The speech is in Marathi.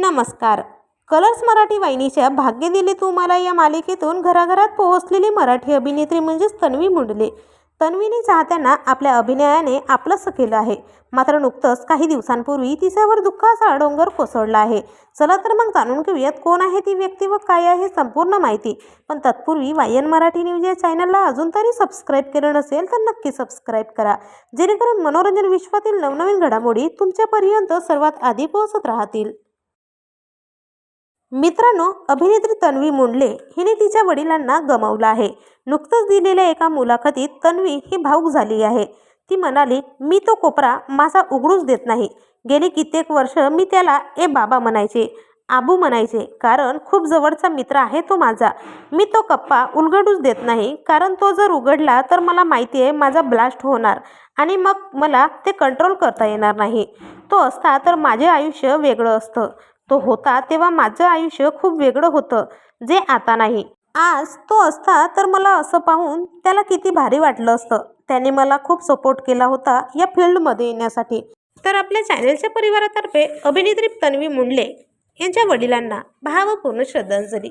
नमस्कार. कलर्स मराठी वाहिनीच्या भाग्य दिले तू मला या मालिकेतून घराघरात पोहोचलेली मराठी अभिनेत्री म्हणजेच तन्वी मुंडले. तन्वीने चाहत्यांना आपल्या अभिनयाने आपलंसं केलं आहे. मात्र नुकतंच काही दिवसांपूर्वी तिच्यावर दुःखाचा डोंगर कोसळला आहे. चला तर मग जाणून घेऊयात कोण आहे ती व्यक्ती व काय आहे संपूर्ण माहिती. पण तत्पूर्वी वायन मराठी न्यूज या चॅनलला अजून तरी सबस्क्राईब केलं नसेल तर नक्की सबस्क्राईब करा. जेणेकरून मनोरंजन विश्वातील नवनवीन घडामोडी तुमच्यापर्यंत सर्वात आधी पोहोचत राहतील. मित्रांनो अभिनेत्री तन्वी मुंडले हिने तिच्या वडिलांना गमावलं आहे. नुकतंच दिलेल्या एका मुलाखतीत तन्वी ही भाऊक झाली आहे. ती म्हणाली मी तो कोपरा माझा उघडूच देत नाही. गेली कित्येक वर्ष मी त्याला ए बाबा म्हणायचे आबू म्हणायचे कारण खूप जवळचा मित्र आहे तो माझा. मी तो कप्पा उलगडूच देत नाही कारण तो जर उघडला तर मला माहिती आहे माझा ब्लास्ट होणार आणि मग मला ते कंट्रोल करता येणार नाही. तो असता तर माझे आयुष्य वेगळं असतं. तो होता तेव्हा माझं आयुष्य खूप वेगळं होतं जे आता नाही. आज तो असता तर मला असं पाहून त्याला किती भारी वाटलं असतं. त्याने मला खूप सपोर्ट केला होता या फील्डमध्ये येण्यासाठी. तर आपल्या चॅनेलच्या परिवारातर्फे अभिनेत्री तन्वी मुंडले यांच्या वडिलांना भावपूर्ण श्रद्धांजली.